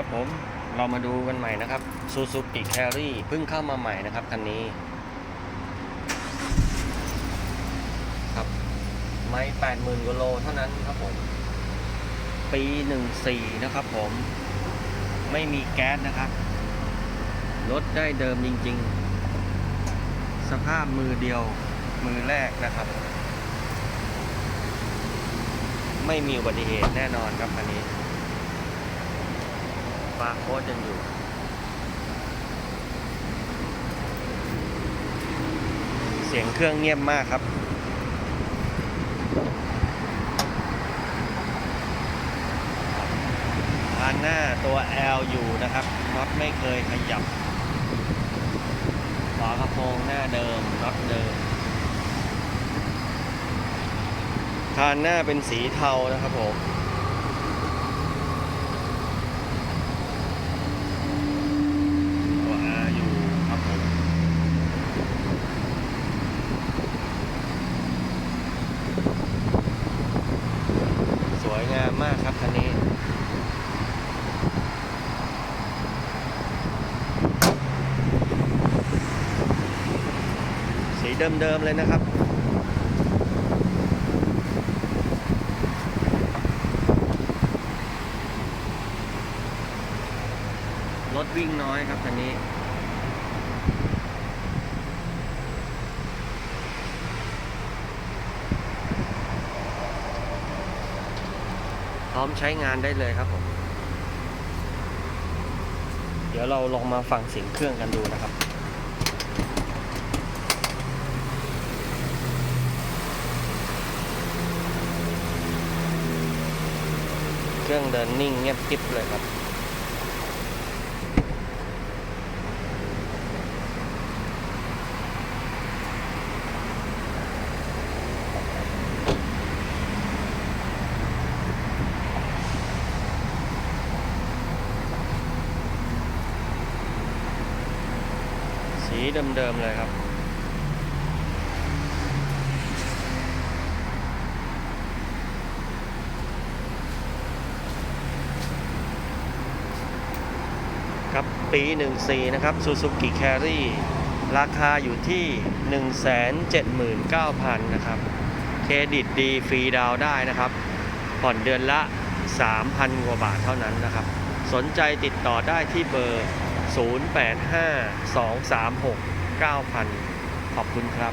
ครับผมเรามาดูกันใหม่นะครับ Suzuki Carry เพิ่งเข้ามาใหม่นะครับคันนี้ ครับไม่แปดหมื่นกว่าโลเท่านั้นครับผม ปีหนึ่งสี่นะครับผมไม่มีแก๊สนะครับรถได้เดิมจริง ๆ สภาพมือเดียวมือแรกนะครับ ไม่มีอุบัติเหตุแน่นอนครับคันนี้ บาร์โค้ดยังอยู่เสียงเครื่องเงียบมากครับ ทานหน้าตัว L อยู่นะครับน็อตไม่เคยขยับฝากระโปรงหน้าเดิมน็อตเดิมคานหน้าเป็นสีเทานะครับผม ตัว R อยู่ครับผม ส วยงามมากครับคันนี้สีเดิมๆเลยนะครับรถวิ่งน้อยครับคันนี้ ร้อมใช้งานได้เลยครับผม เดี๋ยวเราลองมาฟังเสียงเครื่องกันดูนะครับเครื่องเดินนิ่งเงียบกริบเลยครับ สีเดิมๆเลยครับครับปี 14 นะครับ Suzuki Carry ราคาอยู่ที่ 179,000 นะครับ เครดิตดีฟรีดาวได้นะครับ ผ่อนเดือนละ 3,000 กว่าบาทเท่านั้นนะครับ สนใจติดต่อได้ที่เบอร์ 0852369000 ขอบคุณครับ